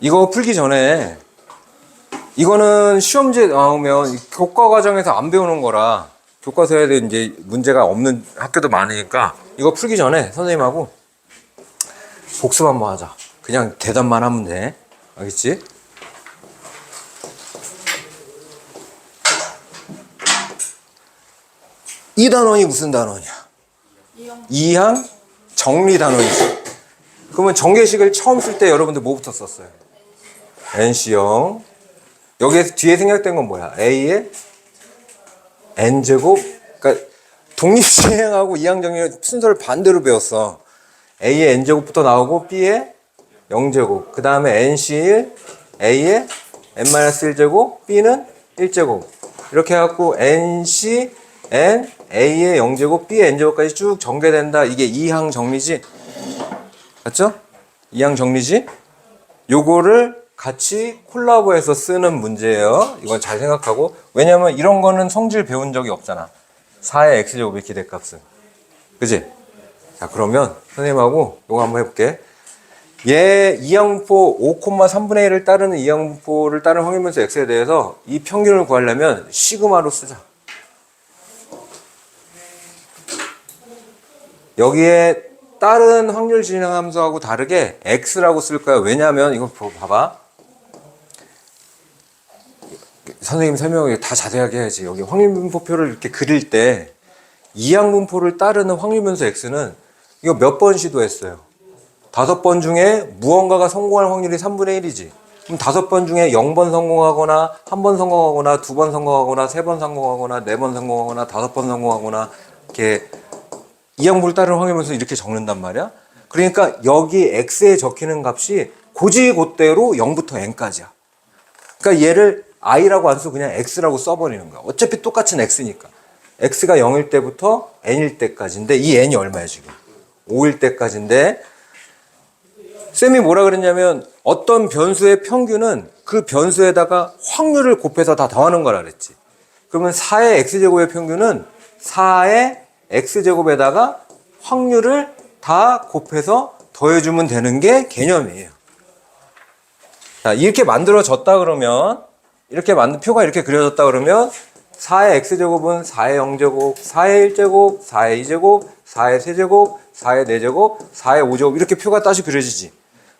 이거 풀기 전에 이거는 시험지에 나오면 교과 과정에서 안 배우는 거라 교과서에 이제 문제가 없는 학교도 많으니까 이거 풀기 전에 선생님하고 복습 한번 하자. 그냥 대답만 하면 돼. 알겠지? 이 단원이 무슨 단원이야? 이항 정리 단원이지. 그러면 정계식을 처음 쓸 때 여러분들 뭐부터 썼어요? NC형. 여기에 뒤에 생략된 건 뭐야? A의 N제곱. 그러니까 독립시행하고 이항정리 순서를 반대로 배웠어. A의 N제곱부터 나오고 B의 0제곱. 그 다음에 NC1, A의 N-1제곱, B는 1제곱. 이렇게 해갖고 NC, N, A의 0제곱, B의 N제곱까지 쭉 전개된다. 이게 이항 정리지. 맞죠? 이항 정리지? 요거를 같이 콜라보해서 쓰는 문제예요. 이건 잘 생각하고. 왜냐면 이런 거는 성질 배운 적이 없잖아. 4의 x제곱의 기대값은. 그지? 자, 그러면 선생님하고 요거 한번 해볼게. 얘 이항분포 5,3분의 1을 따르는 이항분포를 따르는 확률면수 x에 대해서 이 평균을 구하려면 시그마로 쓰자. 여기에 다른 확률 진행 함수하고 다르게 x라고 쓸 거야. 왜냐면 이거 보- 봐봐. 선생님 설명을 다 자세하게 해야지. 여기 확률분포표를 이렇게 그릴 때 이항분포를 따르는 확률면수 x는 이거 몇 번 시도했어요? 다섯 번 중에 무언가가 성공할 확률이 3분의 1이지. 그럼 다섯 번 중에 0번 성공하거나 한 번 성공하거나 두 번 성공하거나 세 번 성공하거나 네 번 성공하거나 다섯 번 성공하거나 이렇게 이항분을 따르는 확률면서 이렇게 적는단 말이야. 그러니까 여기 x에 적히는 값이 고지 곧대로 0부터 n까지야. 그러니까 얘를 i라고 안 쓰고 그냥 x라고 써버리는 거야. 어차피 똑같은 x니까. x가 0일 때부터 n일 때까지인데 이 n이 얼마야 지금? 5일 때까지인데 쌤이 뭐라 그랬냐면 어떤 변수의 평균은 그 변수에다가 확률을 곱해서 다 더하는 거라 그랬지. 그러면 4의 x제곱의 평균은 4의 x제곱에다가 확률을 다 곱해서 더해주면 되는 게 개념이에요. 자, 이렇게 만들어졌다 그러면, 이렇게 만든 표가 이렇게 그려졌다 그러면, 4의 x제곱은 4의 0제곱, 4의 1제곱, 4의 2제곱, 4의 3제곱, 4의 4제곱, 4의 5제곱, 이렇게 표가 다시 그려지지.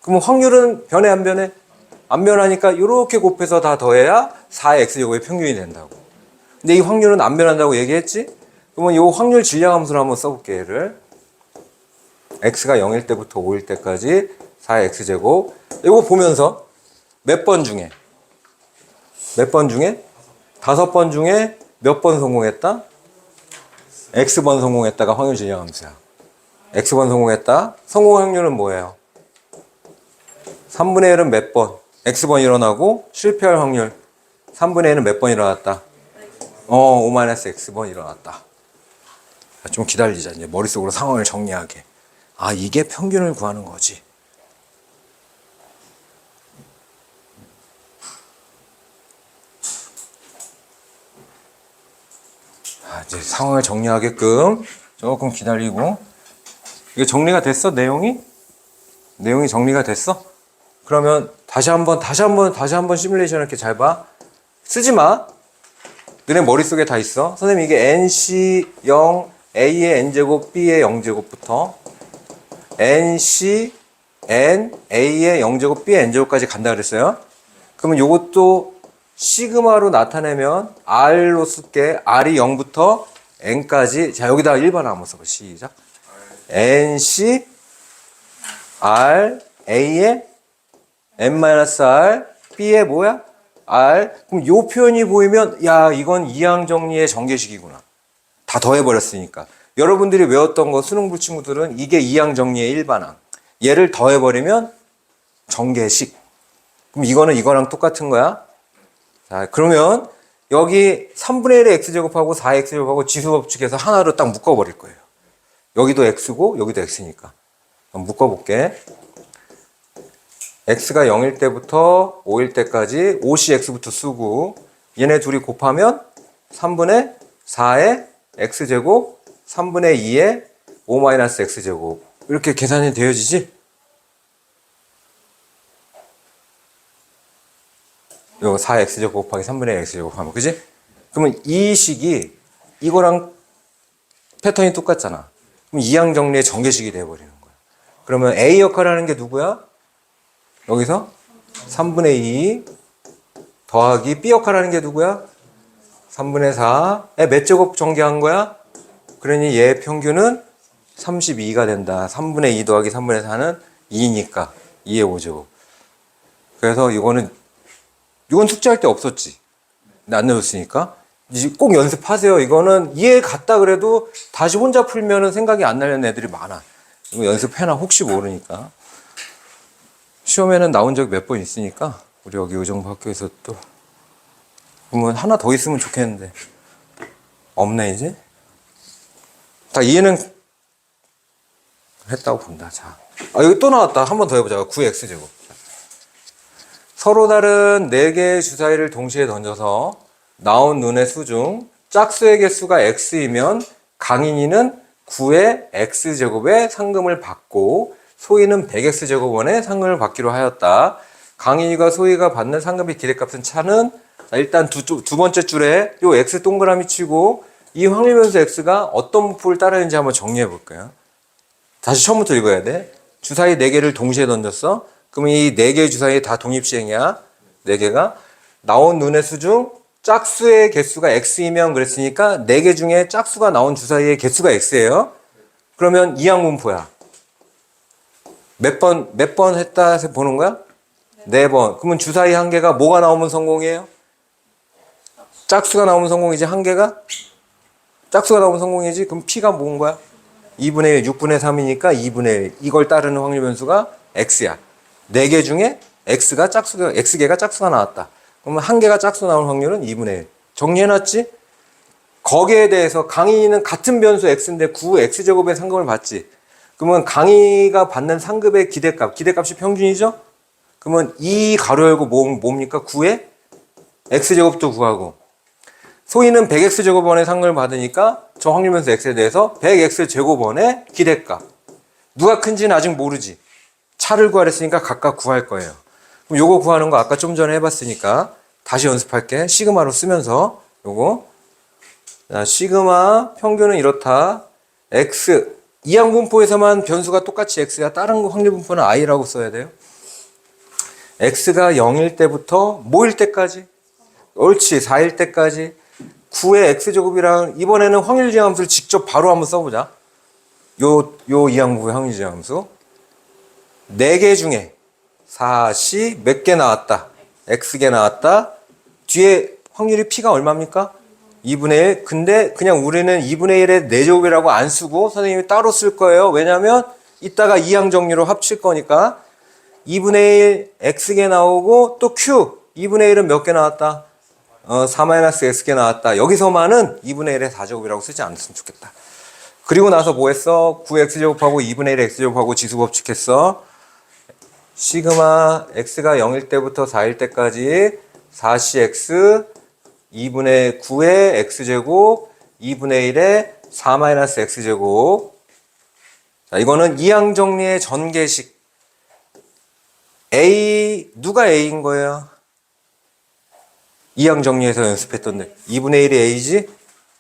그러면 확률은 변해, 안 변해? 안 변하니까 이렇게 곱해서 다 더해야 4의 x제곱의 평균이 된다고. 근데 이 확률은 안 변한다고 얘기했지? 그러면 이 확률 질량 함수를 한번 써볼게, 얘를. x가 0일 때부터 5일 때까지 4의 x제곱. 이거 보면서 몇 번 중에 몇 번 중에 다섯 번 중에 몇 번 성공했다? x번 성공했다가 확률 질량 함수야. x번 성공했다. 성공 확률은 뭐예요? 3분의 1은 몇 번? x번 일어나고 실패할 확률 3분의 1은 몇 번 일어났다? 어, 5-x번 일어났다. 자, 좀 기다리자. 이제 머릿속으로 상황을 정리하게. 아, 이게 평균을 구하는 거지. 아, 이제 상황을 정리하게끔 조금 기다리고. 이게 정리가 됐어? 내용이? 내용이 정리가 됐어? 그러면 다시 한번, 다시 한번, 다시 한번 시뮬레이션 이렇게 잘 봐. 쓰지 마. 너네 머릿속에 다 있어. 선생님 이게 NC 0, A의 N제곱, B의 0제곱부터 NC, N, A의 0제곱, B의 N제곱까지 간다 그랬어요. 그러면 요것도 시그마로 나타내면 R로 쓸게. R이 0부터 N까지. 자, 여기다가 1번 한번 써봐. 시작. NC, R, A의 N-R, B의 뭐야? R. 그럼 요 표현이 보이면, 야, 이건 이항 정리의 전개식이구나. 다 더해버렸으니까. 여러분들이 외웠던 거 수능부 친구들은 이게 이항 정리의 일반항. 얘를 더해버리면 전개식. 그럼 이거는 이거랑 똑같은 거야. 자, 그러면 여기 3분의 1의 x제곱하고 4의 x제곱하고 지수법칙에서 하나로 딱 묶어버릴 거예요. 여기도 x고 여기도 x니까. 묶어볼게. x가 0일 때부터 5일 때까지 5cx부터 쓰고 얘네 둘이 곱하면 3분의 4의 x제곱 3분의 2에 5-x제곱 이렇게 계산이 되어지지? 이거 4x제곱 곱하기 3분의 x제곱 하면 그지? 그러면 이 식이 이거랑 패턴이 똑같잖아 그럼 이항정리의 정계식이 돼버리는 거야 그러면 a 역할을 하는 게 누구야? 여기서 3분의 2 더하기 b 역할을 하는 게 누구야? 3분의 4에 몇 제곱 전개한 거야? 그러니 얘 평균은 32가 된다. 3분의 2 더하기 3분의 4는 2니까 2의 5제곱. 그래서 이거는 이건 숙제할 때 없었지. 안 내줬으니까. 꼭 연습하세요. 이거는 이해 갔다 그래도 다시 혼자 풀면은 생각이 안 나는 애들이 많아. 이거 연습해놔. 혹시 모르니까. 시험에는 나온 적이 몇번 있으니까 우리 여기 의정부 학교에서 또 그러면 하나 더 있으면 좋겠는데 없네 이제. 다 이해는 했다고 본다. 자, 아 여기 또 나왔다. 한 번 더 해보자. 9x 제곱. 서로 다른 4개의 주사위를 동시에 던져서 나온 눈의 수 중 짝수의 개수가 x이면 강인이는 9의 x제곱의 상금을 받고 소희는 100x제곱원의 상금을 받기로 하였다. 강인이가 소희가 받는 상금의 기대값은 차는 자, 일단 두, 두, 두 번째 줄에 요 x 동그라미 치고 이 확률변수 x가 어떤 분포를 따르는지 한번 정리해 볼까요? 다시 처음부터 읽어야 돼. 주사위 4개를 동시에 던졌어. 그러면 이 4개의 주사위 다 독립시행이야. 4개가. 나온 눈의 수 중 짝수의 개수가 x이면 그랬으니까 4개 중에 짝수가 나온 주사위의 개수가 x예요. 그러면 이항분포야. 몇 번, 몇 번 했다 해서 보는 거야? 네 번. 그러면 주사위 한 개가 뭐가 나오면 성공이에요? 짝수가 나오면 성공이지, 한 개가? 짝수가 나오면 성공이지? 그럼 P가 뭔 거야? 2분의 1, 6분의 3이니까 2분의 1. 이걸 따르는 확률 변수가 x야. 4개 중에 x가 짝수가, x개가 짝수가 나왔다. 그러면 한 개가 짝수 나올 확률은 2분의 1. 정리해놨지? 거기에 대해서 강의는 같은 변수 x인데 9 x제곱의 상금을 받지. 그러면 강의가 받는 상급의 기대값, 기대값이 평균이죠? 그러면 이 가로 열고 뭐, 뭡니까? 9의 x제곱도 구하고 소희는 100x제곱원의 상금을 받으니까 저 확률변수 x에 대해서 100x제곱원의 기대값. 누가 큰지는 아직 모르지. 차를 구하랬으니까 각각 구할 거예요. 그럼 요거 구하는 거 아까 좀 전에 해봤으니까 다시 연습할게. 시그마로 쓰면서 요거. 자, 시그마 평균은 이렇다. x. 이항분포에서만 변수가 똑같이 x야. 다른 확률분포는 i라고 써야 돼요. x가 0일 때부터 뭐일 때까지? 옳지. 4일 때까지. 9의 x제곱이랑 이번에는 확률지함수를 직접 바로 한번 써보자. 요, 요 이항분포의 확률지함수. 4개 중에 4시 몇 개 나왔다. x개 나왔다. 뒤에 확률이 p가 얼마입니까? 2분의 1. 근데 그냥 우리는 2분의 1의 4제곱이라고 안 쓰고 선생님이 따로 쓸 거예요. 왜냐면 이따가 이항 정리로 합칠 거니까 2분의 1 x개 나오고 또 q 2분의 1은 몇 개 나왔다? 어, 4-x개 나왔다. 여기서만은 2분의 1의 4제곱이라고 쓰지 않았으면 좋겠다. 그리고 나서 뭐 했어? 9x제곱하고 2분의 1 x제곱하고 지수법칙 했어. 시그마 x가 0일 때부터 4일 때까지 4cx 2분의 9의 x제곱 2분의 1의 4-x제곱 자 이거는 이항 정리의 전개식 a 누가 a인 거예요? 이항 정리해서 연습했던 데 2분의 1이 a지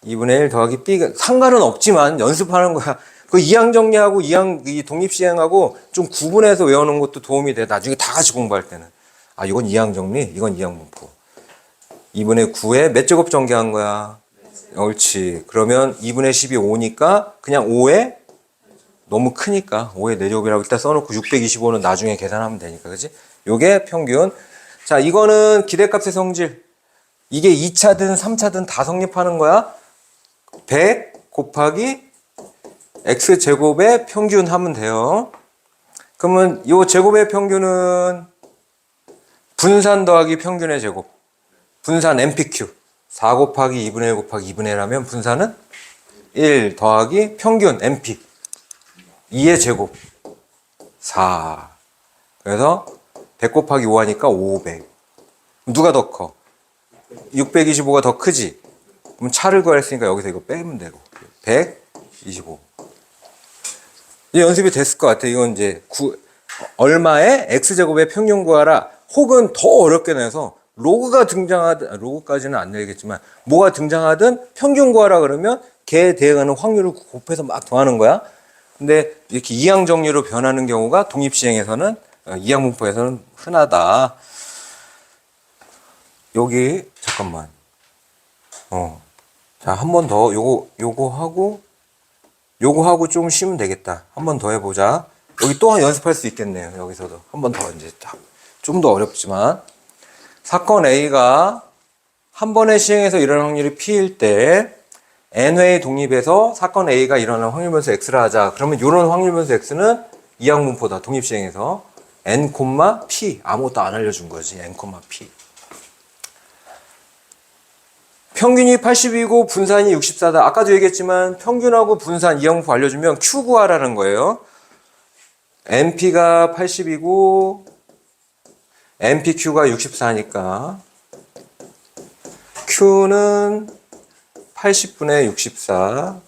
2분의 1 더하기 b가 상관은 없지만 연습하는 거야 그 이항 정리하고 이항 이 독립 시행하고 좀 구분해서 외우는 것도 도움이 돼. 나중에 다 같이 공부할 때는. 아, 이건 이항 정리, 이건 이항 분포. 2분의 9에 몇 제곱 전개한 거야? 옳지. 그러면 2분의 10이 5니까 그냥 5에 너무 크니까 5에 4제곱이라고 일단 써놓고 625는 나중에 계산하면 되니까. 그지? 요게 평균. 자, 이거는 기대값의 성질. 이게 2차든 3차든 다 성립하는 거야. 100 곱하기 x제곱의 평균 하면 돼요. 그러면 이 제곱의 평균은 분산 더하기 평균의 제곱. 분산 MPQ. 4 곱하기 2분의 1 곱하기 2분의 1 하면 분산은 1 더하기 평균 MP. 2의 제곱. 4. 그래서 100 곱하기 5 하니까 500. 누가 더 커? 625가 더 크지? 그럼 차를 구했으니까 여기서 이거 빼면 되고. 125. 이제 연습이 됐을 것 같아. 이건 이제 구, 얼마의 x제곱의 평균 구하라. 혹은 더 어렵게 내서 로그가 등장하든 아, 로그까지는 안 내겠지만 뭐가 등장하든 평균 구하라 그러면 걔에 대응하는 확률을 곱해서 막 더하는 거야. 근데 이렇게 이항 정리로 변하는 경우가 독립 시행에서는 어, 이항 분포에서는 흔하다. 여기 잠깐만. 어. 자, 한 번 더 요거 요거 하고 요거 하고 좀 쉬면 되겠다. 한 번 더 해보자. 여기 또 연습할 수 있겠네요. 여기서도 한 번 더 이제 좀 더 어렵지만 사건 A가 한 번에 시행해서 일어날 확률이 P일 때 N회의 독립에서 사건 A가 일어날 확률 변수 X라 하자. 그러면 이런 확률 변수 X는 이항 분포다. 독립 시행해서 N, P 아무것도 안 알려준 거지. N, P. 평균이 80이고 분산이 64다. 아까도 얘기했지만 평균하고 분산 이항분포 알려주면 Q 구하라는 거예요. NP가 80이고 NPQ가 64니까 Q는 80분의 64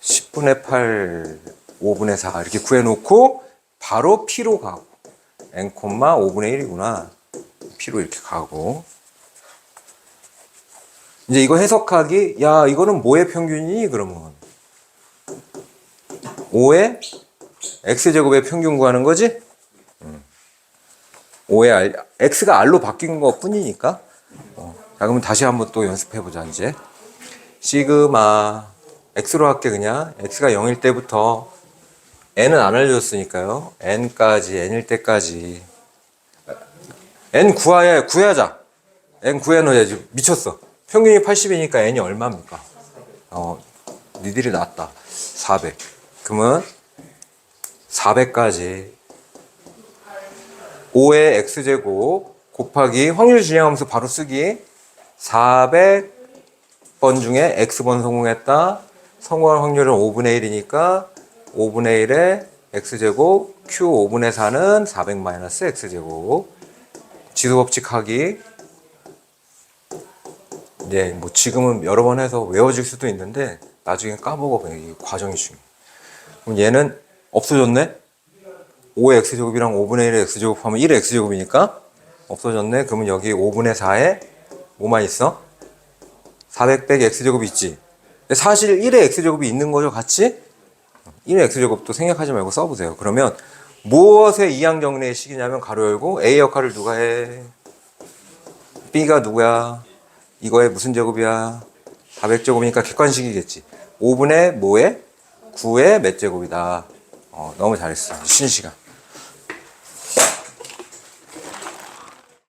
10분의 8 5분의 4 이렇게 구해놓고 바로 P로 가고 N, 5분의 1이구나 P로 이렇게 가고 이제 이거 해석하기, 야, 이거는 뭐의 평균이니? 그러면. 5의 x제곱의 평균 구하는 거지? 음. 5의 r, x가 r로 바뀐 것 뿐이니까. 어. 자, 그러면 다시 한번 또 연습해보자, 이제. 시그마, x로 할게, 그냥. x가 0일 때부터 n은 안 알려줬으니까요. n까지, n일 때까지. n 구하야, 구하자. n 구해놓아야지. 미쳤어. 평균이 80이니까 n이 얼마입니까? 어, 니들이 낫다. 400. 그러면 400까지 5의 x제곱 곱하기 확률 진행하면서 바로 쓰기 400번 중에 x번 성공했다. 성공할 확률은 5분의 1이니까 5분의 1의 x제곱 q 5분의 4는 400 마이너스 x제곱 지수법칙 하기 이제 뭐 지금은 여러 번 해서 외워질 수도 있는데 나중에 까먹어 이 과정이 중요해. 그럼 얘는 없어졌네? 5의 x제곱이랑 5분의 1의 x제곱 하면 1의 x제곱이니까 없어졌네. 그러면 여기 5분의 4에 뭐만 있어? 400 빼기 x제곱이 있지. 사실 1의 x제곱이 있는 거죠, 같이? 1의 x제곱도 생략하지 말고 써보세요. 그러면 무엇의 이항 정리의 식이냐면 가로 열고 a 역할을 누가 해? b가 누구야? 이거의 무슨 제곱이야? 400제곱이니까 객관식이겠지. 5분의 뭐에? 9의 몇 제곱이다. 어, 너무 잘했어. 쉬는 시간.